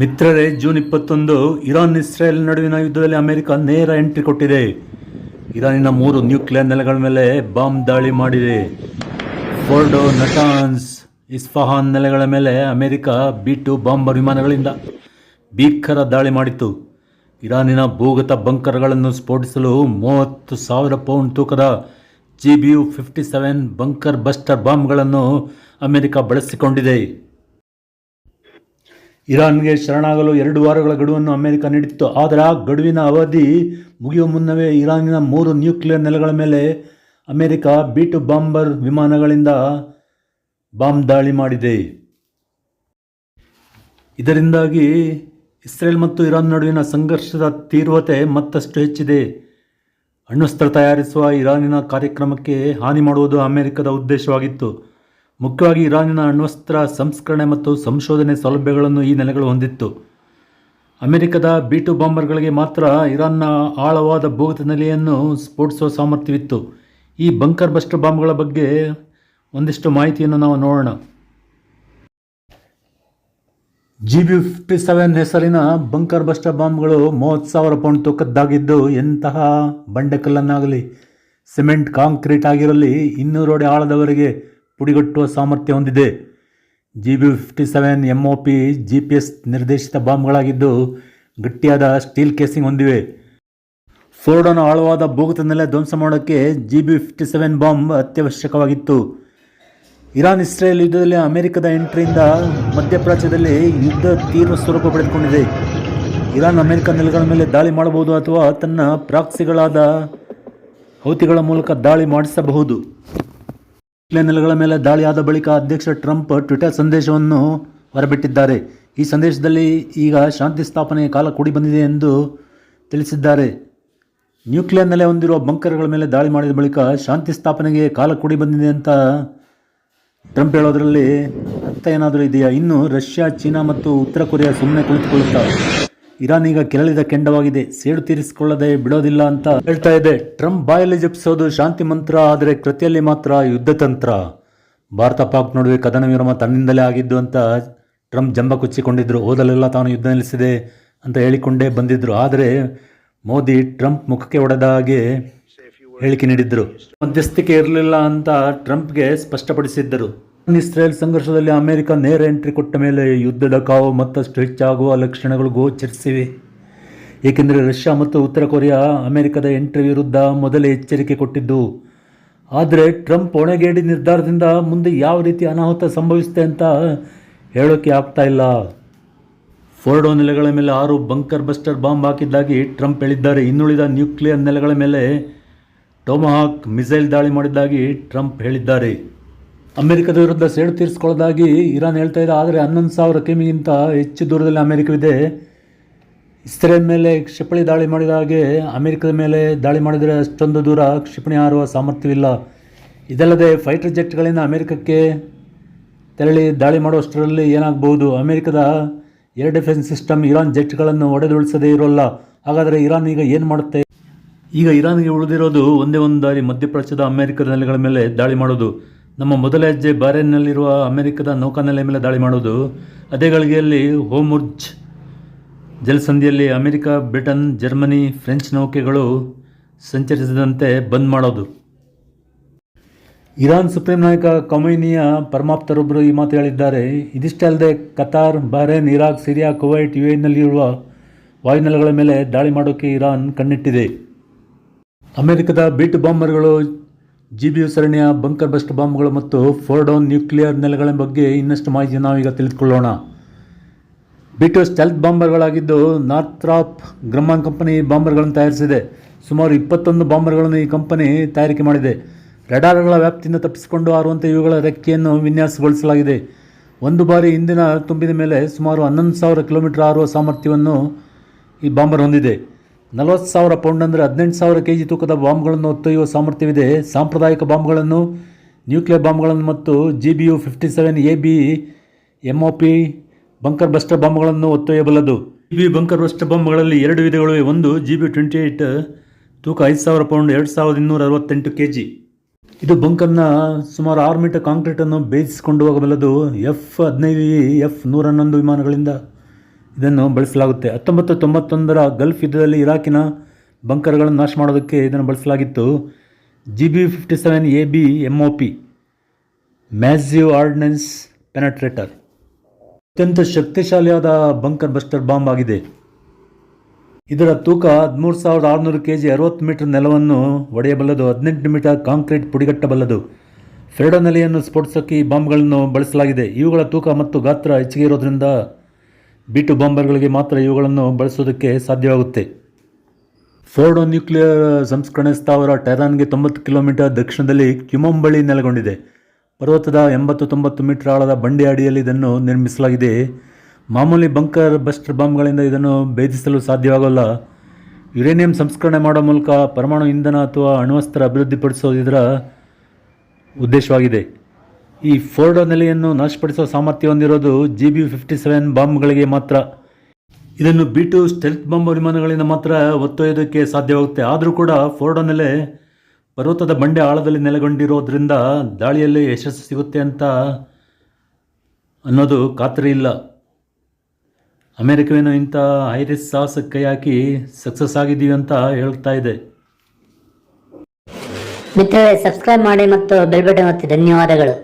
ಮಿತ್ರರೇ, ಜೂನ್ ಇಪ್ಪತ್ತೊಂದು Iran Israel ನಡುವಿನ ಯುದ್ಧದಲ್ಲಿ ಅಮೆರಿಕ ನೇರ ಎಂಟ್ರಿ ಕೊಟ್ಟಿದೆ. ಇರಾನಿನ ಮೂರು ನ್ಯೂಕ್ಲಿಯರ್ ನೆಲೆಗಳ ಮೇಲೆ ಬಾಂಬ್ ದಾಳಿ ಮಾಡಿದೆ. ಫೋರ್ಡೋ, ನಟಾನ್ಸ್, ಇಸ್ಫಹಾನ್ ನೆಲೆಗಳ ಮೇಲೆ ಅಮೆರಿಕ ಬಿ ಟು ಬಾಂಬರ್ ವಿಮಾನಗಳಿಂದ ಭೀಕರ ದಾಳಿ ಮಾಡಿತು ಇರಾನಿನ ಭೂಗತ ಬಂಕರ್ಗಳನ್ನು ಸ್ಫೋಟಿಸಲು ಮೂವತ್ತು ಸಾವಿರ ಪೌಂಡ್ ತೂಕದ G B U fifty seven bunker buster ಬಾಂಬ್ಗಳನ್ನು America ಬಳಸಿಕೊಂಡಿದೆ. ಇರಾನ್ಗೆ ಶರಣಾಗಲು ಎರಡು ವಾರಗಳ ಗಡುವನ್ನು ಅಮೆರಿಕ ನೀಡಿತ್ತು ಆದರೆ ಆ ಗಡುವಿನ ಅವಧಿ ಮುಗಿಯುವ ಮುನ್ನವೇ ಇರಾನಿನ ಮೂರು ನ್ಯೂಕ್ಲಿಯರ್ ನೆಲೆಗಳ ಮೇಲೆ ಅಮೆರಿಕ ಬೀಟು ಬಾಂಬರ್ ವಿಮಾನಗಳಿಂದ ಬಾಂಬ್ ದಾಳಿ ಮಾಡಿದೆ. ಇದರಿಂದಾಗಿ ಇಸ್ರೇಲ್ ಮತ್ತು ಇರಾನ್ ನಡುವಿನ ಸಂಘರ್ಷದ ತೀವ್ರತೆ ಮತ್ತಷ್ಟು ಹೆಚ್ಚಿದೆ. ಅಣ್ವಸ್ತ್ರ ತಯಾರಿಸುವ ಇರಾನಿನ ಕಾರ್ಯಕ್ರಮಕ್ಕೆ ಹಾನಿ ಮಾಡುವುದು ಅಮೆರಿಕದ ಉದ್ದೇಶವಾಗಿತ್ತು. ಮುಖ್ಯವಾಗಿ ಇರಾನಿನ ಅಣ್ವಸ್ತ್ರ ಸಂಸ್ಕರಣೆ ಮತ್ತು ಸಂಶೋಧನೆ ಸೌಲಭ್ಯಗಳನ್ನು ಈ ನೆಲೆಗಳು ಹೊಂದಿತ್ತು. ಅಮೆರಿಕದ ಟು ಬಾಂಬರ್ಗಳಿಗೆ ಮಾತ್ರ ಇರಾನ್ನ ಆಳವಾದ ಭೂಗತ ನೆಲೆಯನ್ನು ಸ್ಫೋಟಿಸುವ ಸಾಮರ್ಥ್ಯವಿತ್ತು. ಈ ಬಂಕರ್ ಬಸ್ಟರ್ ಬಾಂಬ್ಗಳ ಬಗ್ಗೆ ಒಂದಿಷ್ಟು ಮಾಹಿತಿಯನ್ನು ನಾವು ನೋಡೋಣ. ಜಿ ಬಿ ಫಿಫ್ಟಿ ಸೆವೆನ್ ಹೆಸರಿನ ಬಂಕರ್ ಬಸ್ಟರ್ ಬಾಂಬ್ಗಳು ಮೂವತ್ತು ಸಾವಿರ ಪೌಂಡ್ ತೂಕದ್ದಾಗಿದ್ದು ಎಂತಹ ಬಂಡೆಕಲ್ಲನ್ನಾಗಲಿ, ಸಿಮೆಂಟ್, ಕಾಂಕ್ರೀಟ್ ಆಗಿರಲಿ ಇನ್ನೂರು ಅಡಿ ಆಳದವರೆಗೆ ಪುಡಿಗಟ್ಟುವ ಸಾಮರ್ಥ್ಯ ಹೊಂದಿದೆ. G B fifty seven O P G P S ನಿರ್ದೇಶಿತ ಬಾಂಬ್ಗಳಾಗಿದ್ದು ಗಟ್ಟಿಯಾದ ಸ್ಟೀಲ್ ಕೇಸಿಂಗ್ ಹೊಂದಿವೆ. ಫೋರ್ಡನ ಆಳವಾದ ಭೂಗತ ನೆಲೆ ಧ್ವಂಸ ಮಾಡೋಕ್ಕೆ G B fifty seven bomb ಅತ್ಯವಶ್ಯಕವಾಗಿತ್ತು. Iran Israel ಯುದ್ಧದಲ್ಲಿ ಅಮೆರಿಕದ ಎಂಟ್ರಿಯಿಂದ ಮಧ್ಯಪ್ರಾಚ್ಯದಲ್ಲಿ ಯುದ್ಧ ತೀವ್ರ ಸ್ವರೂಪ ಪಡೆದುಕೊಂಡಿದೆ. ಇರಾನ್ ಅಮೆರಿಕ ನೆಲೆಗಳ ಮೇಲೆ ದಾಳಿ ಮಾಡಬಹುದು ಅಥವಾ ತನ್ನ ಪ್ರಾಕ್ಸಿಗಳಾದ ಹೌತಿಗಳ ಮೂಲಕ ದಾಳಿ ಮಾಡಿಸಬಹುದು. ನೆಲೆಗಳ ಮೇಲೆ ದಾಳಿಯಾದ ಬಳಿಕ ಅಧ್ಯಕ್ಷ ಟ್ರಂಪ್ ಟ್ವಿಟರ್ ಸಂದೇಶವನ್ನು ಹೊರಬಿಟ್ಟಿದ್ದಾರೆ. ಈ ಸಂದೇಶದಲ್ಲಿ ಈಗ ಶಾಂತಿ ಸ್ಥಾಪನೆಯ ಕಾಲ ಕೂಡಿ ಬಂದಿದೆ ಎಂದು ತಿಳಿಸಿದ್ದಾರೆ. ನ್ಯೂಕ್ಲಿಯರ್ ನೆಲೆ ಹೊಂದಿರುವ ಬಂಕರ್ಗಳ ಮೇಲೆ ದಾಳಿ ಮಾಡಿದ ಬಳಿಕ ಶಾಂತಿ ಸ್ಥಾಪನೆಗೆ ಕಾಲ ಕೂಡಿ ಬಂದಿದೆ ಅಂತ ಟ್ರಂಪ್ ಹೇಳೋದರಲ್ಲಿ ಅರ್ಥ ಏನಾದರೂ ಇದೆಯಾ? ಇನ್ನು ರಷ್ಯಾ, ಚೀನಾ ಮತ್ತು ಉತ್ತರ ಕೊರಿಯಾ ಸುಮ್ಮನೆ ಕುಳಿತುಕೊಳ್ಳುತ್ತಾರೆ ಇರಾನ್ ಈಗ ಕೆರಳಿದ ಕೆಂಡವಾಗಿದೆ. ಸೇಡು ತೀರಿಸಿಕೊಳ್ಳದೆ ಬಿಡೋದಿಲ್ಲ ಅಂತ ಹೇಳ್ತಾ ಇದೆ. ಟ್ರಂಪ್ ಬಾಯಲ್ಲಿ ಜಪಿಸೋದು ಶಾಂತಿ ಮಂತ್ರ, ಆದರೆ ಕೃತಿಯಲ್ಲಿ ಮಾತ್ರ ಯುದ್ಧ ತಂತ್ರ. ಭಾರತ ಪಾಕ್ ನಡುವೆ ಕದನ ವಿರಮ ತನ್ನಿಂದಲೇ ಆಗಿದ್ದು ಅಂತ ಟ್ರಂಪ್ ಜಂಬ ಕುಚ್ಚಿಕೊಂಡಿದ್ರು. ಓದಲೆಲ್ಲ ತಾನು ಯುದ್ಧ ನಿಲ್ಲಿಸಿದೆ ಅಂತ ಹೇಳಿಕೊಂಡೇ ಬಂದಿದ್ರು. ಆದರೆ ಮೋದಿ ಟ್ರಂಪ್ ಮುಖಕ್ಕೆ ಹೊಡೆದ ಹಾಗೆ ಹೇಳಿಕೆ ನೀಡಿದ್ದರು ಮಧ್ಯಸ್ಥಿಕೆ ಇರಲಿಲ್ಲ ಅಂತ ಟ್ರಂಪ್ಗೆ ಸ್ಪಷ್ಟಪಡಿಸಿದ್ದರು. ಇಸ್ರೇಲ್ ಸಂಘರ್ಷದಲ್ಲಿ ಅಮೆರಿಕ ನೇರ ಎಂಟ್ರಿ ಕೊಟ್ಟ ಮೇಲೆ ಯುದ್ಧದ ಕಾವು ಮತ್ತಷ್ಟು ಹೆಚ್ಚಾಗುವ ಲಕ್ಷಣಗಳು ಗೋಚರಿಸಿವೆ. ಏಕೆಂದರೆ ರಷ್ಯಾ ಮತ್ತು ಉತ್ತರ ಕೊರಿಯಾ ಅಮೆರಿಕದ ಎಂಟ್ರಿ ವಿರುದ್ಧ ಮೊದಲೇ ಎಚ್ಚರಿಕೆ ಕೊಟ್ಟಿದ್ದು. ಆದರೆ ಟ್ರಂಪ್ ಒಣಗೇಡಿ ನಿರ್ಧಾರದಿಂದ ಮುಂದೆ ಯಾವ ರೀತಿ ಅನಾಹುತ ಸಂಭವಿಸುತ್ತೆ ಅಂತ ಹೇಳೋಕೆ ಆಗ್ತಾ ಇಲ್ಲ. ಫೋರ್ಡೋ ನೆಲೆಗಳ ಮೇಲೆ ಆರು ಬಂಕರ್ ಬಸ್ಟರ್ ಬಾಂಬ್ ಹಾಕಿದ್ದಾಗಿ ಟ್ರಂಪ್ ಹೇಳಿದ್ದಾರೆ. ಇನ್ನುಳಿದ ನ್ಯೂಕ್ಲಿಯರ್ ನೆಲೆಗಳ ಮೇಲೆ ಟೊಮಹಾಕ್ ಮಿಸೈಲ್ ದಾಳಿ ಮಾಡಿದ್ದಾಗಿ ಟ್ರಂಪ್ ಹೇಳಿದ್ದಾರೆ. ಅಮೆರಿಕದ ವಿರುದ್ಧ ಸೇಡು ತೀರಿಸ್ಕೊಳ್ಳೋದಾಗಿ ಇರಾನ್ ಹೇಳ್ತಾ ಇದೆ. ಆದರೆ ಹನ್ನೊಂದು ಸಾವಿರ ಕಿಮಿಗಿಂತ ಹೆಚ್ಚು ದೂರದಲ್ಲಿ ಅಮೆರಿಕವಿದೆ. ಇಸ್ರೇಲ್ ಮೇಲೆ ಕ್ಷಿಪಣಿ ದಾಳಿ ಮಾಡಿದ ಹಾಗೆ ಅಮೆರಿಕದ ಮೇಲೆ ದಾಳಿ ಮಾಡಿದರೆ ಅಷ್ಟೊಂದು ದೂರ ಕ್ಷಿಪಣಿ ಹಾರುವ ಸಾಮರ್ಥ್ಯವಿಲ್ಲ. ಇದಲ್ಲದೆ ಫೈಟರ್ ಜೆಟ್ಗಳಿಂದ ಅಮೆರಿಕಕ್ಕೆ ತೆರಳಿ ದಾಳಿ ಮಾಡುವಷ್ಟರಲ್ಲಿ ಏನಾಗಬಹುದು? ಅಮೆರಿಕದ ಏರ್ ಡಿಫೆನ್ಸ್ ಸಿಸ್ಟಮ್ ಇರಾನ್ ಜೆಟ್ಗಳನ್ನು ಹೊಡೆದುಳಿಸದೇ ಇರೋಲ್ಲ. ಹಾಗಾದರೆ ಇರಾನ್ ಈಗ ಏನು ಮಾಡುತ್ತೆ? ಈಗ ಇರಾನ್ಗೆ ಉಳಿದಿರೋದು ಒಂದೇ ಒಂದು ದಾರಿ, ಮಧ್ಯಪ್ರಾಚ್ಯದ ಅಮೆರಿಕದ ನೆಲೆಗಳ ಮೇಲೆ ದಾಳಿ ಮಾಡೋದು. ನಮ್ಮ ಮೊದಲ ಹೆಜ್ಜೆ ಬಾರೇನ್ನಲ್ಲಿರುವ ಅಮೆರಿಕದ ನೌಕಾನೆಲೆ ಮೇಲೆ ದಾಳಿ ಮಾಡೋದು ಅದೇ ಗಳಿಗೆಯಲ್ಲಿ ಹೋಮುರ್ಜ್ ಜಲಸಂಧಿಯಲ್ಲಿ ಅಮೆರಿಕ, ಬ್ರಿಟನ್, ಜರ್ಮನಿ, ಫ್ರೆಂಚ್ ನೌಕೆಗಳು ಸಂಚರಿಸದಂತೆ ಬಂದ್ ಮಾಡೋದು. ಇರಾನ್ ಸುಪ್ರೀಂ ನಾಯಕ ಕೊಮೈನಿಯ ಪರಮಾಪ್ತರೊಬ್ಬರು ಈ ಮಾತು ಹೇಳಿದ್ದಾರೆ. ಇದಿಷ್ಟೇ ಅಲ್ಲದೆ Qatar, Bahrain, Iraq, Syria, Kuwait U ಎನ್ನಲ್ಲಿರುವ ವಾಯುನೆಲೆಗಳ ಮೇಲೆ ದಾಳಿ ಮಾಡೋಕ್ಕೆ ಇರಾನ್ ಕಣ್ಣಿಟ್ಟಿದೆ. ಅಮೆರಿಕದ ಬಿಟ್ ಬಾಂಬರ್ಗಳು ಜಿ ಬಿ ಯು ಸರಣಿಯ ಬಂಕರ್ ಬಸ್ಟ್ ಬಾಂಬ್ಗಳು ಮತ್ತು ಫೋರ್ಡೌನ್ ನ್ಯೂಕ್ಲಿಯರ್ ನೆಲೆಗಳ ಬಗ್ಗೆ ಇನ್ನಷ್ಟು ಮಾಹಿತಿ ನಾವೀಗ ತಿಳಿದುಕೊಳ್ಳೋಣ. ಬಿಟು ಸ್ಟೆಲ್ತ್ ಬಾಂಬರ್ಗಳಾಗಿದ್ದು ನಾರ್ಥ್ರಾಪ್ ಗ್ರಮ್ಮಾನ್ ಕಂಪನಿ ಬಾಂಬರ್ಗಳನ್ನು ತಯಾರಿಸಿದೆ. ಸುಮಾರು ಇಪ್ಪತ್ತೊಂದು ಬಾಂಬರ್ಗಳನ್ನು ಈ ಕಂಪನಿ ತಯಾರಿಕೆ ಮಾಡಿದೆ. ರೆಡಾರ್ಗಳ ವ್ಯಾಪ್ತಿಯಿಂದ ತಪ್ಪಿಸಿಕೊಂಡು ಹಾರುವಂತೆ ಇವುಗಳ ರೆಕ್ಕೆಯನ್ನು ವಿನ್ಯಾಸಗೊಳಿಸಲಾಗಿದೆ. ಒಂದು ಬಾರಿ ಇಂದಿನ ತುಂಬಿದ ಮೇಲೆ ಸುಮಾರು ಹನ್ನೊಂದು ಸಾವಿರ ಕಿಲೋಮೀಟರ್ ಹಾರುವ ಸಾಮರ್ಥ್ಯವನ್ನು ಈ ಬಾಂಬರ್ ಹೊಂದಿದೆ. ನಲವತ್ತು ಸಾವಿರ ಪೌಂಡ್ ಅಂದರೆ ಹದಿನೆಂಟು ಸಾವಿರ ಕೆ ಜಿ ತೂಕದ ಬಾಂಬ್ಗಳನ್ನು ಹೊತ್ತೊಯ್ಯುವ ಸಾಮರ್ಥ್ಯವಿದೆ. ಸಾಂಪ್ರದಾಯಿಕ ಬಾಂಬ್ಗಳನ್ನು, ನ್ಯೂಕ್ಲಿಯರ್ ಬಾಂಬ್ಗಳನ್ನು ಮತ್ತು G B U fifty seven A B M O P bunker buster ಬಾಂಬ್ಗಳನ್ನು ಹೊತ್ತೊಯ್ಯಬಲ್ಲದು ಜಿ ಬಿ ಬಂಕರ್ ಬಸ್ಟರ್ ಬಾಂಬ್ಗಳಲ್ಲಿ ಎರಡು ವಿಧಗಳಿವೆ. ಒಂದು ಜಿ ಬಿ ಟ್ವೆಂಟಿ ಏಯ್ಟ್ ತೂಕ ಐದು ಸಾವಿರ ಪೌಂಡ್ ಎರಡು ಸಾವಿರದ ಇನ್ನೂರ ಅರವತ್ತೆಂಟು ಕೆ ಜಿ ಇದು ಬಂಕರ್ನ ಸುಮಾರು ಆರು ಮೀಟರ್ ಕಾಂಕ್ರೀಟನ್ನು ಬೇಯಿಸಿಕೊಂಡು ಹೋಗಬಲ್ಲದು ಎಫ್ ಹದಿನೈದು ಎಫ್ ನೂರ ಹನ್ನೊಂದು ವಿಮಾನಗಳಿಂದ. ಇದನ್ನು ಬಳಸಲಾಗುತ್ತೆ. ಹತ್ತೊಂಬತ್ತು ತೊಂಬತ್ತೊಂದರ ಗಲ್ಫ್ ಯುದ್ಧದಲ್ಲಿ ಇರಾಕಿನ ಬಂಕರ್ಗಳನ್ನು ನಾಶ ಮಾಡೋದಕ್ಕೆ ಇದನ್ನು ಬಳಸಲಾಗಿತ್ತು. G B fifty seven A B M O P massive ordnance penetrator. ಅತ್ಯಂತ ಶಕ್ತಿಶಾಲಿಯಾದ ಬಂಕರ್ ಬಸ್ಟರ್ ಬಾಂಬ್ ಆಗಿದೆ. ಇದರ ತೂಕ ಹದಿಮೂರು ಸಾವಿರದ ಆರುನೂರು ಕೆ ಜಿ ಅರವತ್ತು ಮೀಟರ್ ನೆಲವನ್ನು ಒಡೆಯಬಲ್ಲದು. ಹದಿನೆಂಟು ಮೀಟರ್ ಕಾಂಕ್ರೀಟ್ ಪುಡಿಗಟ್ಟಬಲ್ಲದು. ಫೆರಡೋ ನೆಲೆಯನ್ನು ಸ್ಫೋಟಿಸೋಕೆ ಈ ಬಾಂಬ್ಗಳನ್ನು ಬಳಸಲಾಗಿದೆ. ಇವುಗಳ ತೂಕ ಮತ್ತು ಗಾತ್ರ ಹೆಚ್ಚಿಗೆ ಇರೋದ್ರಿಂದ ಬಿ ಟು ಬಾಂಬರ್ಗಳಿಗೆ ಮಾತ್ರ ಇವುಗಳನ್ನು ಬಳಸೋದಕ್ಕೆ ಸಾಧ್ಯವಾಗುತ್ತೆ. ಫೋರ್ಡೋ ನ್ಯೂಕ್ಲಿಯರ್ ಸಂಸ್ಕರಣೆ ಸ್ಥಾವರ ಟೆರಾನ್ಗೆ ತೊಂಬತ್ತು ಕಿಲೋಮೀಟರ್ ದಕ್ಷಿಣದಲ್ಲಿ ಕ್ಯುಮಂ ಬಳಿ ನೆಲೆಗೊಂಡಿದೆ. ಪರ್ವತದ ಎಂಬತ್ತು ತೊಂಬತ್ತು ಮೀಟರ್ ಆಳದ ಬಂಡೆ ಅಡಿಯಲ್ಲಿ ಇದನ್ನು ನಿರ್ಮಿಸಲಾಗಿದೆ. ಮಾಮೂಲಿ ಬಂಕರ್ ಬಸ್ಟರ್ ಬಾಂಬ್ಗಳಿಂದ ಇದನ್ನು ಭೇದಿಸಲು ಸಾಧ್ಯವಾಗಲ್ಲ. ಯುರೇನಿಯಂ ಸಂಸ್ಕರಣೆ ಮಾಡೋ ಮೂಲಕ ಪರಮಾಣು ಇಂಧನ ಅಥವಾ ಅಣ್ವಸ್ತ್ರ ಅಭಿವೃದ್ಧಿಪಡಿಸೋದು ಇದರ ಉದ್ದೇಶವಾಗಿದೆ. ಈ ಫೋರ್ಡೋ ನೆಲೆಯನ್ನು ನಾಶಪಡಿಸುವ ಸಾಮರ್ಥ್ಯ ಹೊಂದಿರೋದು ಜಿ ಬಿ ಫಿಫ್ಟಿ ಸೆವೆನ್ ಬಾಂಬ್ಗಳಿಗೆ ಮಾತ್ರ. ಇದನ್ನು ಬಿಟ್ಟು ಸ್ಟೆಲ್ತ್ ಬಾಂಬ್ ವಿಮಾನಗಳಿಂದ ಮಾತ್ರ ಒತ್ತೊಯ್ಯೋದಕ್ಕೆ ಸಾಧ್ಯವಾಗುತ್ತೆ. ಆದರೂ ಕೂಡ ಫೋರ್ಡೋ ನೆಲೆ ಪರ್ವತದ ಬಂಡೆ ಆಳದಲ್ಲಿ ನೆಲೆಗೊಂಡಿರೋದ್ರಿಂದ ದಾಳಿಯಲ್ಲಿ ಯಶಸ್ಸು ಸಿಗುತ್ತೆ ಅಂತ ಅನ್ನೋದು ಖಾತ್ರಿ ಇಲ್ಲ. ಅಮೆರಿಕವೇನೋ ಇಂಥ ಐರಿಸ್ ಸಾಹಸ ಕೈ ಹಾಕಿ ಸಕ್ಸಸ್ ಆಗಿದ್ದೀವಿ ಅಂತ ಹೇಳ್ತಾ ಇದೆ. ಮಿತ್ರರೇ, ಸಬ್ಸ್ಕ್ರೈಬ್ ಮಾಡಿ ಮತ್ತು ಬೆಲ್ ಬಟನ್ ಧನ್ಯವಾದಗಳು.